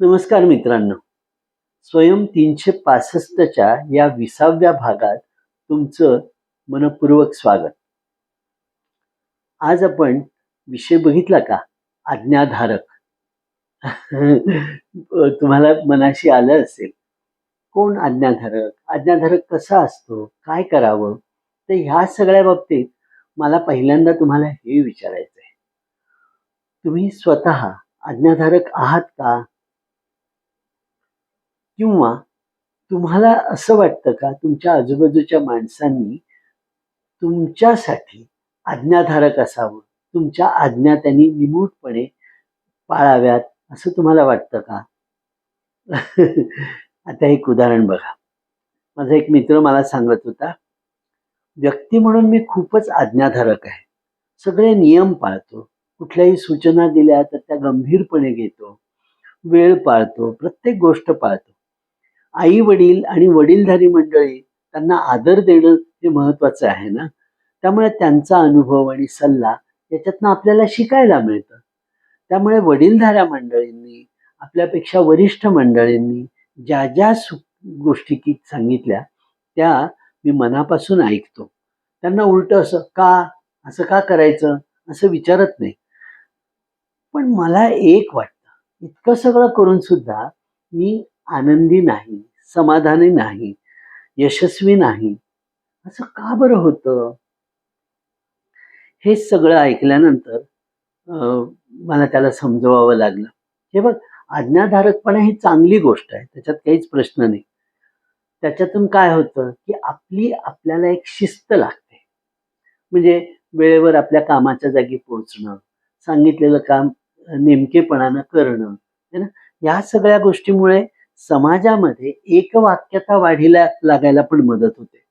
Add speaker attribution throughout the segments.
Speaker 1: नमस्कार मित्रांनो. स्वयं तीनशे पासष्टच्या या विसाव्या भागात तुमचं मनपूर्वक स्वागत. आज आपण विषय बघितला का? आज्ञाधारक. तुम्हाला मनाशी आलं असेल. कोण आज्ञाधारक? आज्ञाधारक कसा असतो? काय करावं? तर ह्या सगळ्या बाबतीत मला पहिल्यांदा तुम्हाला हे विचारायचं आहे तुम्ही स्वतः आज्ञाधारक आहात का? किंवा तुम्हाला असं वाटतं का तुमच्या आजूबाजूच्या माणसांनी तुमच्यासाठी आज्ञाधारक असावं? तुमच्या आज्ञा त्यांनी निमूटपणे पाळाव्यात असं तुम्हाला वाटतं का? आता एक उदाहरण बघा. माझा एक मित्र मला सांगत होता व्यक्ती म्हणून मी खूपच आज्ञाधारक आहे. सगळे नियम पाळतो. कुठल्याही सूचना दिल्या तर त्या गंभीरपणे घेतो. वेळ पाळतो. प्रत्येक गोष्ट पाळतो. आई वडील आणि वडीलधारी मंडळी त्यांना आदर देणं हे महत्वाचं आहे ना? त्यामुळे त्यांचा अनुभव आणि सल्ला याच्यातनं आपल्याला शिकायला मिळतं. त्यामुळे वडीलधाऱ्या मंडळींनी आपल्यापेक्षा वरिष्ठ मंडळींनी ज्या ज्या गोष्टी की सांगितल्या त्या मी मनापासून ऐकतो. त्यांना उलट असं का? असं का करायचं? असं विचारत नाही. पण मला एक वाटतं इतकं सगळं करून सुद्धा मी आनंदी नाही समाधानी नाही यशस्वी नाही. असं का बरं होतं? हे सगळं ऐकल्यानंतर अं, मला त्याला समजवावं लागलं. हे बघ आज्ञाधारकपणा ही चांगली गोष्ट आहे त्याच्यात काहीच प्रश्न नाही. त्याच्यातून काय होतं की आपली आपल्याला एक शिस्त लागते. म्हणजे वेळेवर आपल्या कामाच्या जागी पोहोचणं सांगितलेलं काम नेमकेपणानं करणं है ना? या सगळ्या गोष्टीमुळे समाजामध्ये एक वाक्यता वाढीला लागायला पण मदत होते.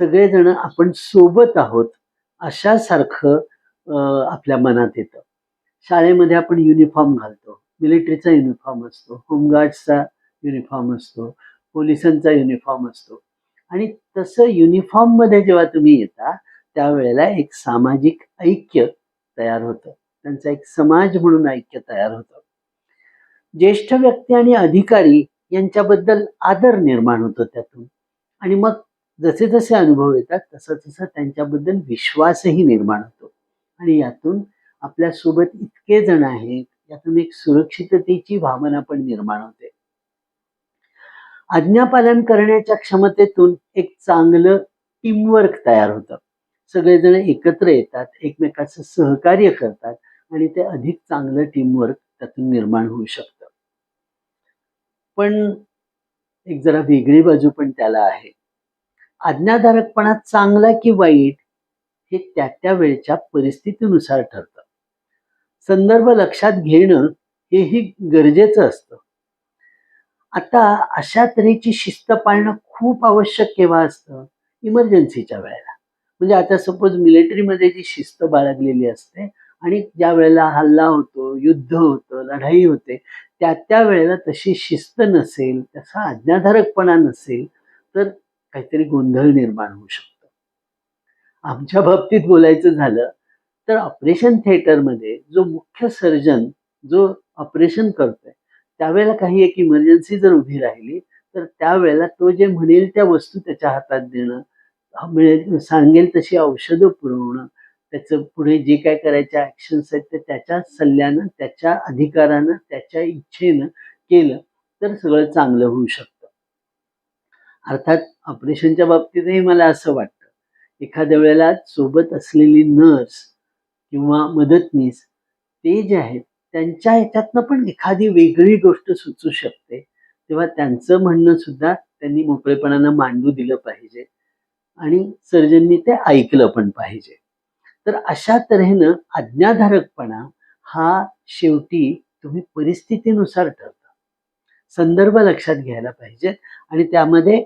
Speaker 1: सगळेजण आपण सोबत आहोत अशासारखं आपल्या मनात येतं. शाळेमध्ये आपण युनिफॉर्म घालतो. मिलिटरीचा युनिफॉर्म असतो. होमगार्ड्सचा युनिफॉर्म असतो. पोलिसांचा युनिफॉर्म असतो. आणि तसं युनिफॉर्ममध्ये जेव्हा तुम्ही येता त्यावेळेला एक सामाजिक ऐक्य तयार होतं. त्यांचा एक समाज म्हणून ऐक्य तयार होतं. ज्येष्ठ व्यक्ती आणि अधिकारी यांच्याबद्दल आदर निर्माण होतो त्यातून. आणि मग जसे जसे अनुभव येतात तसं तसं त्यांच्याबद्दल विश्वासही निर्माण होतो. आणि यातून आपल्यासोबत इतके जण आहेत यातून एक सुरक्षिततेची भावना पण निर्माण होते. आज्ञापालन करण्याच्या क्षमतेतून एक चांगलं टीमवर्क तयार होतं. सगळेजण एकत्र येतात एकमेकाचं सहकार्य करतात आणि ते अधिक चांगलं टीमवर्क त्यातून निर्माण होऊ शकतं. पण एक जरा वेगळी बाजू पण त्याला आहे. आज्ञाधारकपणा चांगला की वाईट हे त्या त्या वेळच्या परिस्थितीनुसार ठरतं. संदर्भ लक्षात घेणं हेही गरजेचं असतं. आता अशा तऱ्हेची शिस्त पाळणं खूप आवश्यक केव्हा असतं? इमर्जन्सीच्या वेळेला. म्हणजे आता सपोज मिलिटरीमध्ये जी शिस्त बाळगलेली असते आणि ज्या वेळेला हल्ला होतो युद्ध होतं लढाई होते त्या त्या वेळेला तशी शिस्त नसेल तसा आज्ञाधारकपणा नसेल तर काहीतरी गोंधळ निर्माण होऊ शकतो. आमच्या बाबतीत बोलायचं झालं तर ऑपरेशन थिएटरमध्ये जो मुख्य सर्जन जो ऑपरेशन करतोय त्यावेळेला काही एक इमर्जन्सी जर उभी राहिली तर त्यावेळेला तो जे म्हणेल त्या वस्तू त्याच्या हातात देणं मिळेल सांगेल तशी औषधं पुरवणं त्याचं पुढे जे काय करायच्या ऍक्शन्स आहेत ते त्याच्या सल्ल्यानं त्याच्या अधिकारानं त्याच्या इच्छेनं केलं तर सगळं चांगलं होऊ शकतं. अर्थात ऑपरेशनच्या बाबतीतही मला असं वाटतं. एखाद्या वेळेला सोबत असलेली नर्स किंवा मदतनीस ते जे आहेत त्यांच्या ह्याच्यातनं पण एखादी वेगळी गोष्ट सुचू शकते. तेव्हा त्यांचं म्हणणं सुद्धा त्यांनी मोकळेपणानं मांडू दिलं पाहिजे. आणि सर्जननी ते ऐकलं पण पाहिजे. तर अशा तऱ्हेनं आज्ञाधारकपणा हा शेवटी तुम्ही परिस्थितीनुसार ठरता. संदर्भ लक्षात घ्यायला पाहिजे आणि त्यामध्ये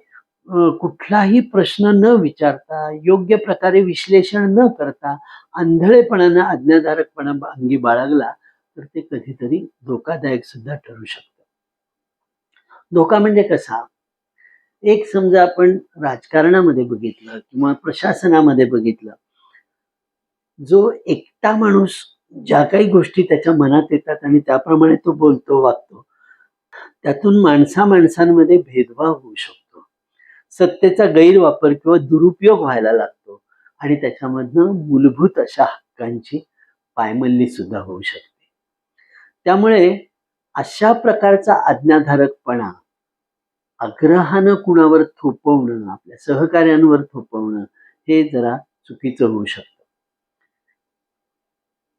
Speaker 1: कुठलाही प्रश्न न विचारता योग्य प्रकारे विश्लेषण न करता आंधळेपणानं आज्ञाधारकपणा अंगी बाळगला तर ते कधीतरी धोकादायक सुद्धा ठरू शकतं. धोका म्हणजे कसा? एक समजा आपण राजकारणामध्ये बघितलं किंवा प्रशासनामध्ये बघितलं जो एकटा माणूस ज्या काही गोष्टी त्याच्या मनात येतात आणि त्याप्रमाणे तो बोलतो वागतो त्यातून माणसा माणसांमध्ये भेदभाव होऊ शकतो. सत्तेचा गैरवापर किंवा दुरुपयोग व्हायला लागतो आणि त्याच्यामधनं मूलभूत अशा हक्कांची पायमल्ली सुद्धा होऊ शकते. त्यामुळे अशा प्रकारचा आज्ञाधारकपणा आग्रहानं कुणावर थोपवणं आपल्या सहकार्यांवर थोपवणं हे जरा चुकीचं होऊ शकतं.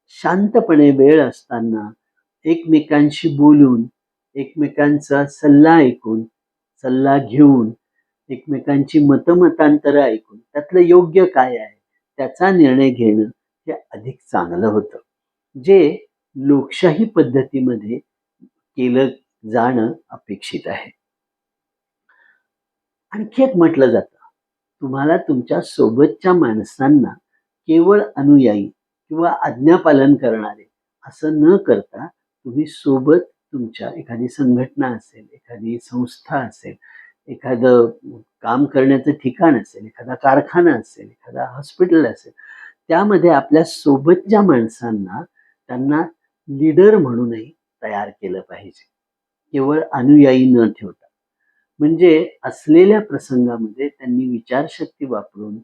Speaker 1: शांतपणे वेळ असताना एकमेकांशी बोलून एकमेकांचा सल्ला ऐकून सल्ला घेऊन एकमेकांची मतमतांतरं ऐकून त्यातलं योग्य काय आहे त्याचा निर्णय घेणं हे अधिक चांगलं होतं. जे लोकशाही पद्धतीमध्ये केलं जाणं अपेक्षित आहे. आणखी एक म्हटलं जातं. तुम्हाला तुमच्या सोबतच्या माणसांना केवळ अनुयायी किंवा आज्ञापालन करणारे असं न करता तुम्ही सोबत तुमच्या एखादी संघटना असेल एखादी संस्था असेल एखादं काम करण्याचं ठिकाण असेल एखादा कारखाना असेल एखादा हॉस्पिटल असेल त्यामध्ये आपल्या सोबतच्या माणसांना त्यांना लीडर म्हणूनही तयार केलं पाहिजे. केवळ अनुयायी न ठेवता. म्हणजे असलेल्या प्रसंगामध्ये त्यांनी विचारशक्ती वापरून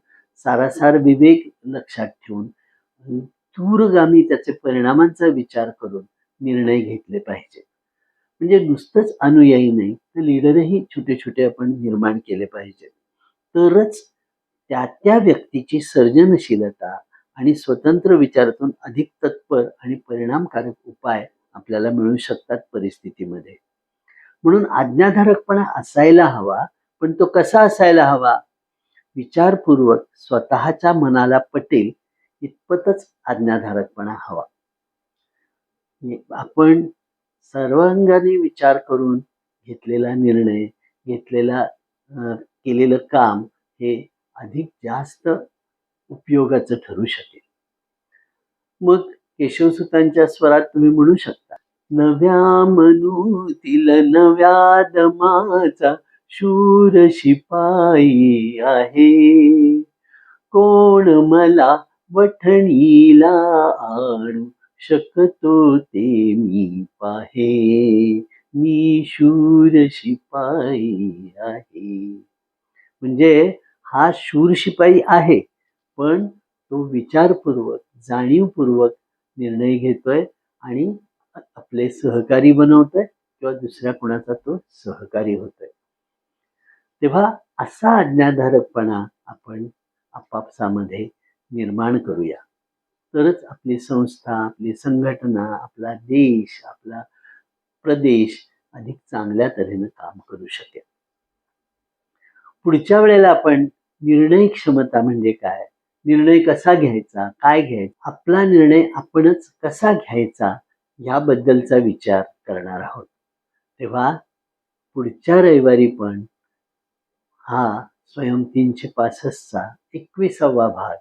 Speaker 1: सारासार विवेक लक्षात ठेवून दूरगामी त्याचे परिणामांचा विचार करून निर्णय घेतले पाहिजे. म्हणजे नुसतंच अनुयायी नाही तर लिडरही छोटे छोटे आपण निर्माण केले पाहिजे. तरच त्या त्या व्यक्तीची सर्जनशीलता आणि स्वतंत्र विचारातून अधिक तत्पर आणि परिणामकारक उपाय आपल्याला मिळू शकतात परिस्थितीमध्ये. म्हणून आज्ञाधारकपणा असायला हवा पण तो कसा असायला हवा? विचारपूर्वक स्वतःच्या मनाला पटेल इतपतच आज्ञाधारकपणा हवा. आपण सर्वांगाने विचार करून घेतलेला निर्णय घेतलेला केलेलं काम हे अधिक जास्त उपयोगाचं ठरू शकेल. मग केशवसुतांच्या स्वरात तुम्ही म्हणू शकता नव्या मनुतील नव्या दमाचा शूर शिपाई आहे. कोण मला वठणीला आणू शकतो ते मी पाहे. मी शूर शिपाई आहे. म्हणजे हा शूर शिपाई आहे पण तो विचारपूर्वक जाणीवपूर्वक निर्णय घेतोय आणि आपले सहकारी बनवतोय किंवा दुसऱ्या कोणाचा तो सहकारी होतोय. तेव्हा असा आज्ञाधारकपणा आपण आपापसामध्ये निर्माण करूया. तरच आपली संस्था आपली संघटना आपला देश आपला प्रदेश अधिक चांगल्या तऱ्हेनं काम करू शकेल. पुढच्या वेळेला आपण निर्णय क्षमता म्हणजे काय? निर्णय कसा घ्यायचा? काय घ्यायचा आपला निर्णय आपणच कसा घ्यायचा? याबद्दलचा विचार करणार आहोत. तेव्हा पुढच्या रविवारी पण हा स्वयं तीनशे पासष्टचा एकविसावा भाग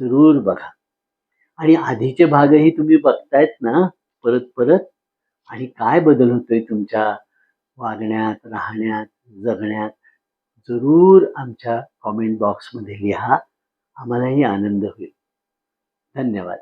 Speaker 1: जरूर बघा. आणि आधीचे भागही तुम्ही बघतायत ना? परत परत. आणि काय बदल होतोय तुमच्या वागण्यात राहण्यात जगण्यात? जरूर आमच्या कॉमेंट बॉक्समध्ये लिहा. आम्हालाही आनंद होईल. धन्यवाद.